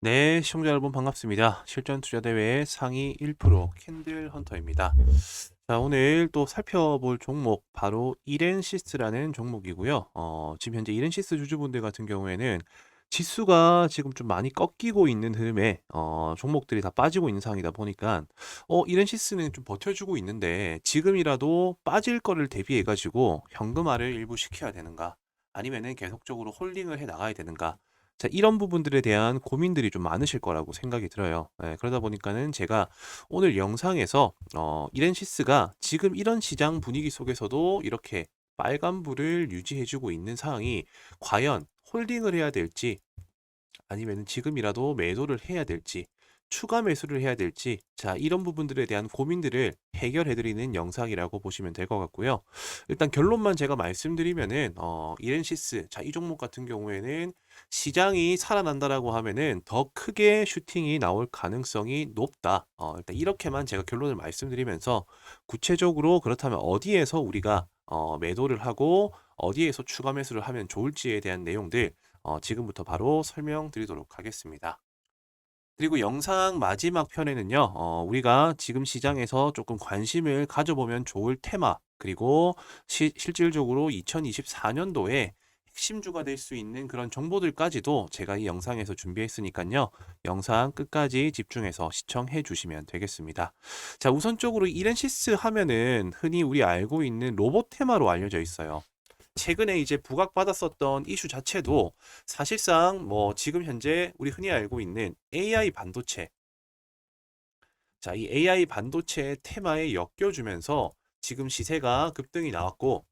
네, 시청자 여러분 반갑습니다. 실전 투자 대회 상위 1% 캔들 헌터입니다. 자, 오늘 또 살펴볼 종목 바로 이렌시스라는 종목이고요. 어, 지금 현재 이렌시스 주주분들 같은 경우에는 지수가 지금 좀 많이 꺾이고 있는 흐름에 어, 종목들이 다 빠지고 있는 상황이다 보니까 어, 이렌시스는 좀 버텨주고 있는데 지금이라도 빠질 거를 대비해 가지고 현금화를 일부 시켜야 되는가? 아니면은 계속적으로 홀딩을 해 나가야 되는가? 자, 이런 부분들에 대한 고민들이 좀 많으실 거라고 생각이 들어요. 예, 그러다 보니까는 제가 오늘 영상에서 어, 이렌시스가 지금 이런 시장 분위기 속에서도 이렇게 빨간불을 유지해주고 있는 상황이 과연 홀딩을 해야 될지 아니면 지금이라도 매도를 해야 될지 추가 매수를 해야 될지 자 이런 부분들에 대한 고민들을 해결해 드리는 영상이라고 보시면 될 것 같고요. 일단 결론만 제가 말씀드리면은 어 이렌시스 자 이 종목 같은 경우에는 시장이 살아난다라고 하면은 더 크게 슈팅이 나올 가능성이 높다. 어 일단 이렇게만 제가 결론을 말씀드리면서 구체적으로 그렇다면 어디에서 우리가 어 매도를 하고 어디에서 추가 매수를 하면 좋을지에 대한 내용들 어 지금부터 바로 설명드리도록 하겠습니다. 그리고 영상 마지막 편에는요, 어, 우리가 지금 시장에서 조금 관심을 가져보면 좋을 테마, 그리고 시- 실질적으로 2024년도에 핵심주가 될 수 있는 그런 정보들까지도 제가 이 영상에서 준비했으니까요, 영상 끝까지 집중해서 시청해 주시면 되겠습니다. 자, 우선적으로 이렌시스 하면은 흔히 우리 알고 있는 로봇 테마로 알려져 있어요. 최근에 이제 부각받았었던 이슈 자체도 사실상 뭐 지금 현재 우리 흔히 알고 있는 AI 반도체 자, 이 AI 반도체 테마에 엮여주면서 지금 시세가 급등이 나왔고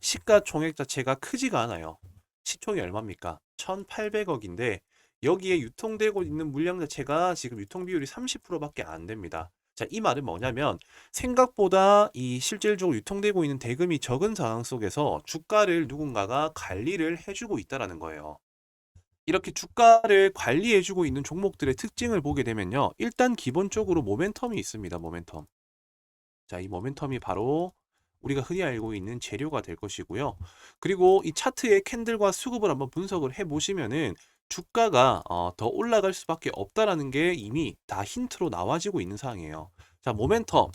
시가총액 자체가 크지가 않아요. 시총이 얼마입니까? 1,800억인데 여기에 유통되고 있는 물량 자체가 지금 유통 비율이 30%밖에 안 됩니다. 자, 이 말은 뭐냐면 생각보다 이 실질적으로 유통되고 있는 대금이 적은 상황 속에서 주가를 누군가가 관리를 해주고 있다라는 거예요. 이렇게 주가를 관리해주고 있는 종목들의 특징을 보게 되면요. 일단 기본적으로 모멘텀이 있습니다. 모멘텀. 자, 이 모멘텀이 바로 우리가 흔히 알고 있는 재료가 될 것이고요. 그리고 이 차트의 캔들과 수급을 한번 분석을 해 보시면은 주가가 어, 더 올라갈 수밖에 없다라는 게 이미 다 힌트로 나와지고 있는 상황이에요. 자, 모멘텀.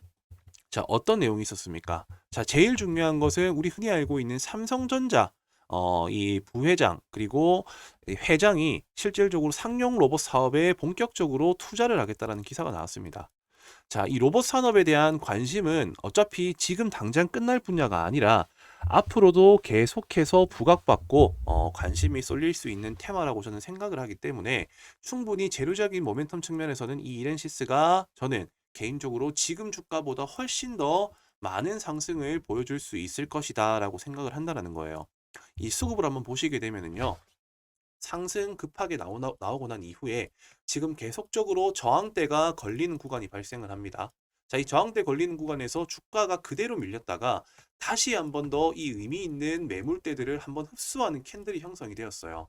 자, 어떤 내용이 있었습니까? 자, 제일 중요한 것은 우리 흔히 알고 있는 삼성전자 어, 이 부회장 그리고 이 회장이 실질적으로 상용 로봇 사업에 본격적으로 투자를 하겠다라는 기사가 나왔습니다. 자, 이 로봇 산업에 대한 관심은 어차피 지금 당장 끝날 분야가 아니라 앞으로도 계속해서 부각받고 어, 관심이 쏠릴 수 있는 테마라고 저는 생각을 하기 때문에 충분히 재료적인 모멘텀 측면에서는 이 이렌시스가 저는 개인적으로 지금 주가보다 훨씬 더 많은 상승을 보여줄 수 있을 것이다 라고 생각을 한다는 거예요. 이 수급을 한번 보시게 되면은요. 상승 급하게 나오, 나오고 난 이후에 지금 계속적으로 저항대가 걸리는 구간이 발생을 합니다. 자, 이 저항대 걸리는 구간에서 주가가 그대로 밀렸다가 다시 한 번 더 이 의미 있는 매물대들을 한번 흡수하는 캔들이 형성이 되었어요.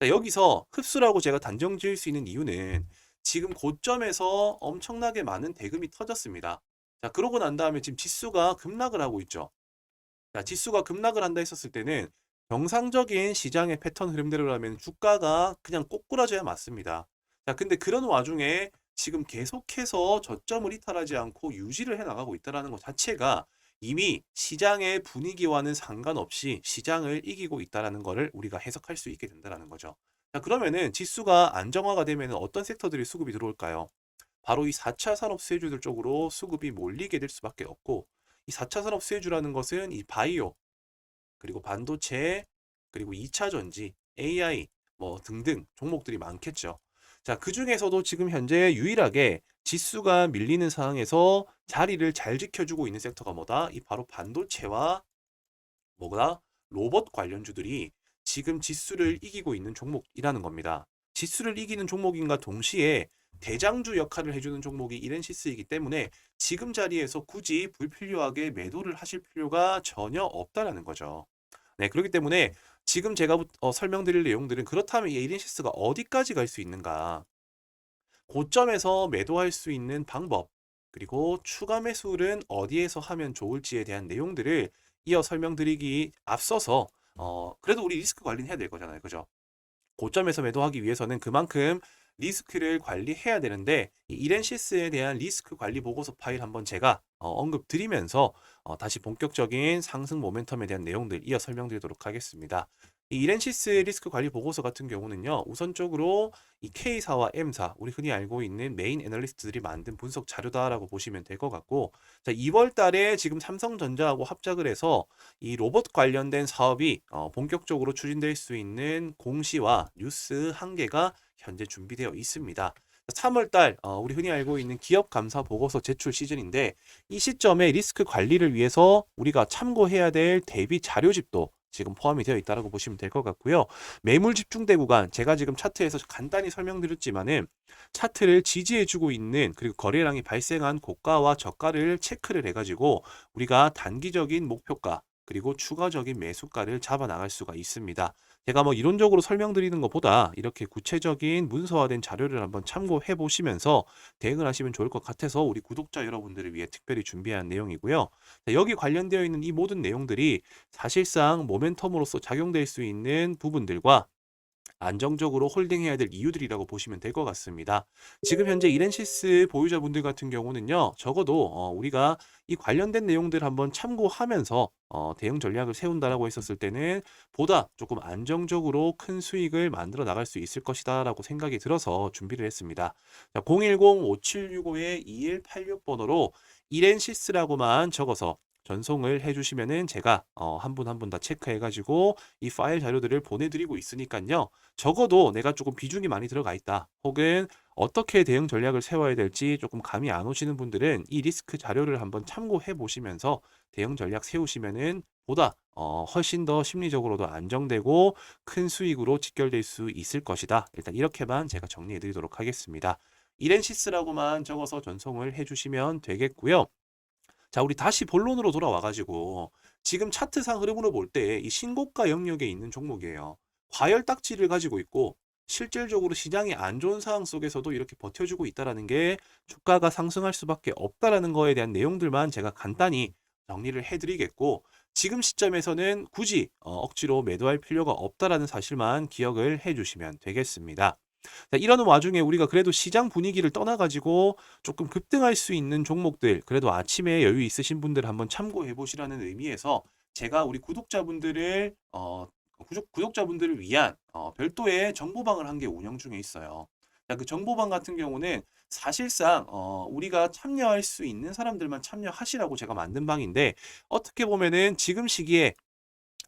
자, 여기서 흡수라고 제가 단정 지을 수 있는 이유는 지금 고점에서 엄청나게 많은 대금이 터졌습니다. 자, 그러고 난 다음에 지금 지수가 급락을 하고 있죠. 자, 지수가 급락을 한다 했었을 때는 정상적인 시장의 패턴 흐름대로라면 주가가 그냥 꼬꾸라져야 맞습니다. 자, 근데 그런 와중에 지금 계속해서 저점을 이탈하지 않고 유지를 해 나가고 있다는 것 자체가 이미 시장의 분위기와는 상관없이 시장을 이기고 있다는 것을 우리가 해석할 수 있게 된다는 거죠. 자, 그러면은 지수가 안정화가 되면 어떤 섹터들이 수급이 들어올까요? 바로 이 4차 산업 수혜주들 쪽으로 수급이 몰리게 될 수밖에 없고 이 4차 산업 수혜주라는 것은 이 바이오 그리고 반도체, 그리고 2차 전지, AI 뭐 등등 종목들이 많겠죠. 자, 그 중에서도 지금 현재 유일하게 지수가 밀리는 상황에서 자리를 잘 지켜주고 있는 섹터가 뭐다? 이 바로 반도체와 뭐다? 로봇 관련주들이 지금 지수를 이기고 있는 종목이라는 겁니다. 지수를 이기는 종목인가 동시에 대장주 역할을 해주는 종목이 이렌시스이기 때문에 지금 자리에서 굳이 불필요하게 매도를 하실 필요가 전혀 없다라는 거죠. 네, 그렇기 때문에 지금 제가 어, 설명드릴 내용들은 그렇다면 이 이렌시스가 어디까지 갈 수 있는가? 고점에서 매도할 수 있는 방법, 그리고 추가 매수는 어디에서 하면 좋을지에 대한 내용들을 이어 설명드리기 앞서서 어, 그래도 우리 리스크 관리는 해야 될 거잖아요. 그죠? 고점에서 매도하기 위해서는 그만큼 리스크를 관리해야 되는데 이 이렌시스에 대한 리스크 관리 보고서 파일 한번 제가 어, 언급 드리면서 어, 다시 본격적인 상승 모멘텀에 대한 내용들 이어 설명드리도록 하겠습니다. 이 이렌시스 리스크 관리 보고서 같은 경우는요. 우선적으로 이 K사와 M사, 우리 흔히 알고 있는 메인 애널리스트들이 만든 분석 자료다라고 보시면 될 것 같고 자, 2월 달에 지금 삼성전자하고 합작을 해서 이 로봇 관련된 사업이 어, 본격적으로 추진될 수 있는 공시와 뉴스 한 개가 현재 준비되어 있습니다. 3월 달 어, 우리 흔히 알고 있는 기업 감사 보고서 제출 시즌인데 이 시점에 리스크 관리를 위해서 우리가 참고해야 될 대비 자료집도 지금 포함이 되어 있다고 보시면 될 것 같고요. 매물 집중대 구간 제가 지금 차트에서 간단히 설명드렸지만은 차트를 지지해주고 있는 그리고 거래량이 발생한 고가와 저가를 체크를 해가지고 우리가 단기적인 목표가 그리고 추가적인 매수가를 잡아 나갈 수가 있습니다. 제가 뭐 이론적으로 설명드리는 것보다 이렇게 구체적인 문서화된 자료를 한번 참고해 보시면서 대응을 하시면 좋을 것 같아서 우리 구독자 여러분들을 위해 특별히 준비한 내용이고요. 자, 여기 관련되어 있는 이 모든 내용들이 사실상 모멘텀으로서 작용될 수 있는 부분들과 안정적으로 홀딩해야 될 이유들이라고 보시면 될 것 같습니다. 지금 현재 이렌시스 보유자분들 같은 경우는요, 적어도 어, 우리가 이 관련된 내용들 한번 참고하면서 어, 대응 전략을 세운다라고 했었을 때는 보다 조금 안정적으로 큰 수익을 만들어 나갈 수 있을 것이다라고 생각이 들어서 준비를 했습니다. 010-5765-2186번호로 이렌시스라고만 적어서 전송을 해주시면은 제가 어, 한 분 한 분 다 체크해가지고 이 파일 자료들을 보내드리고 있으니까요. 적어도 내가 조금 비중이 많이 들어가 있다. 혹은 어떻게 대응 전략을 세워야 될지 조금 감이 안 오시는 분들은 이 리스크 자료를 한번 참고해 보시면서 대응 전략 세우시면은 보다 어, 훨씬 더 심리적으로도 안정되고 큰 수익으로 직결될 수 있을 것이다. 일단 이렇게만 제가 정리해 드리도록 하겠습니다. 이렌시스라고만 적어서 전송을 해주시면 되겠고요. 자, 우리 다시 본론으로 돌아와가지고 지금 차트상 흐름으로 볼 때 이 신고가 영역에 있는 종목이에요. 과열 딱지를 가지고 있고 실질적으로 시장이 안 좋은 상황 속에서도 이렇게 버텨주고 있다라는 게 주가가 상승할 수밖에 없다라는 거에 대한 내용들만 제가 간단히 정리를 해드리겠고 지금 시점에서는 굳이 어, 억지로 매도할 필요가 없다라는 사실만 기억을 해주시면 되겠습니다. 자, 이러는 와중에 우리가 그래도 시장 분위기를 떠나가지고 조금 급등할 수 있는 종목들, 그래도 아침에 여유 있으신 분들 한번 참고해 보시라는 의미에서 제가 우리 구독자분들을 어, 구독, 구독자분들을 위한 어, 별도의 정보방을 한개 운영 중에 있어요. 자, 그 정보방 같은 경우는 사실상 어, 우리가 참여할 수 있는 사람들만 참여하시라고 제가 만든 방인데 어떻게 보면은 지금 시기에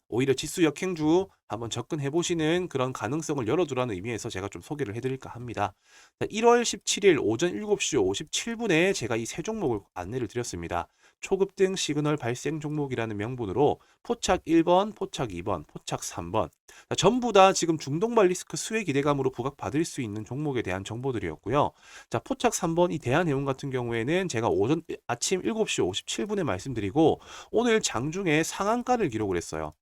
오히려 지수 역행주 한번 접근해 보시는 그런 가능성을 열어두라는 의미에서 제가 좀 소개를 해드릴까 합니다. 1월 17일 오전 7시 57분에 제가 이 세 종목을 안내를 드렸습니다. 초급 등 시그널 발생 종목이라는 명분으로 포착 1번, 포착 2번, 포착 3번 전부 다 지금 중동발 리스크 수혜 기대감으로 부각받을 수 있는 종목에 대한 정보들이었고요. 자, 포착 3번 이 대한해운 같은 경우에는 제가 오전 아침 7시 57분에 말씀드리고 오늘 장중에 상한가를 기록을 했어요.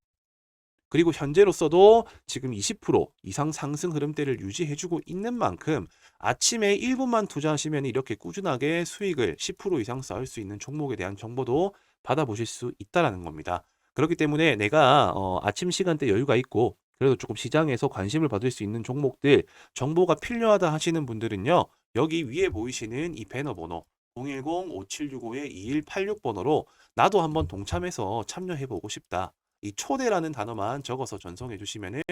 그리고 현재로서도 지금 20% 이상 상승 흐름대를 유지해주고 있는 만큼 아침에 1분만 투자하시면 이렇게 꾸준하게 수익을 10% 이상 쌓을 수 있는 종목에 대한 정보도 받아보실 수 있다라는 겁니다. 그렇기 때문에 내가 어, 아침 시간대 여유가 있고 그래도 조금 시장에서 관심을 받을 수 있는 종목들 정보가 필요하다 하시는 분들은요. 여기 위에 보이시는 이 배너 번호 010-5765-2186번호로 나도 한번 동참해서 참여해보고 싶다. 이 초대라는 단어만 적어서 전송해 주시면은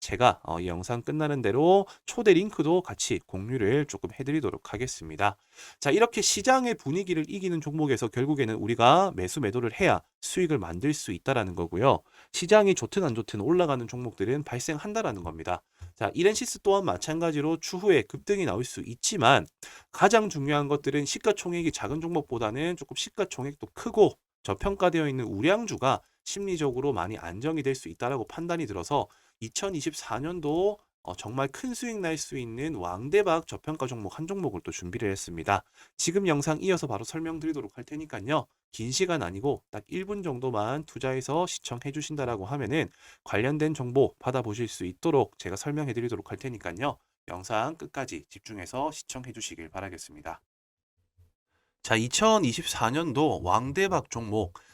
제가 어, 이 영상 끝나는 대로 초대 링크도 같이 공유를 조금 해드리도록 하겠습니다. 자, 이렇게 시장의 분위기를 이기는 종목에서 결국에는 우리가 매수 매도를 해야 수익을 만들 수 있다라는 거고요. 시장이 좋든 안 좋든 올라가는 종목들은 발생한다라는 겁니다. 자, 이렌시스 또한 마찬가지로 추후에 급등이 나올 수 있지만 가장 중요한 것들은 시가총액이 작은 종목보다는 조금 시가총액도 크고 저평가되어 있는 우량주가 심리적으로 많이 안정이 될 수 있다라고 판단이 들어서 2024년도 어, 정말 큰 수익 날 수 있는 왕대박 저평가 종목 한 종목을 또 준비를 했습니다. 지금 영상 이어서 바로 설명드리도록 할 테니까요. 긴 시간 아니고 딱 1분 정도만 투자해서 시청해 주신다라고 하면은 관련된 정보 받아보실 수 있도록 제가 설명해 드리도록 할 테니까요. 영상 끝까지 집중해서 시청해 주시길 바라겠습니다. 자, 2024년도 왕대박 종목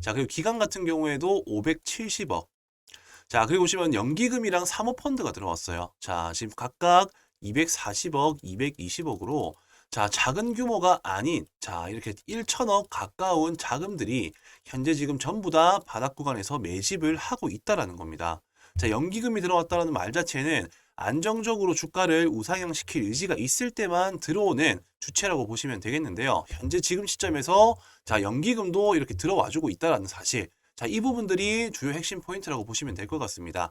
자, 그리고 기관 같은 경우에도 570억. 자, 그리고 보시면 연기금이랑 사모펀드가 들어왔어요. 자, 지금 각각 240억, 220억으로 자, 작은 규모가 아닌 자, 이렇게 1천억 가까운 자금들이 현재 지금 전부 다 바닥 구간에서 매집을 하고 있다라는 겁니다. 자, 연기금이 들어왔다라는 말 자체는 안정적으로 주가를 우상향시킬 의지가 있을 때만 들어오는 주체라고 보시면 되겠는데요. 현재 지금 시점에서 자, 연기금도 이렇게 들어와 주고 있다라는 사실. 자, 이 부분들이 주요 핵심 포인트라고 보시면 될 것 같습니다.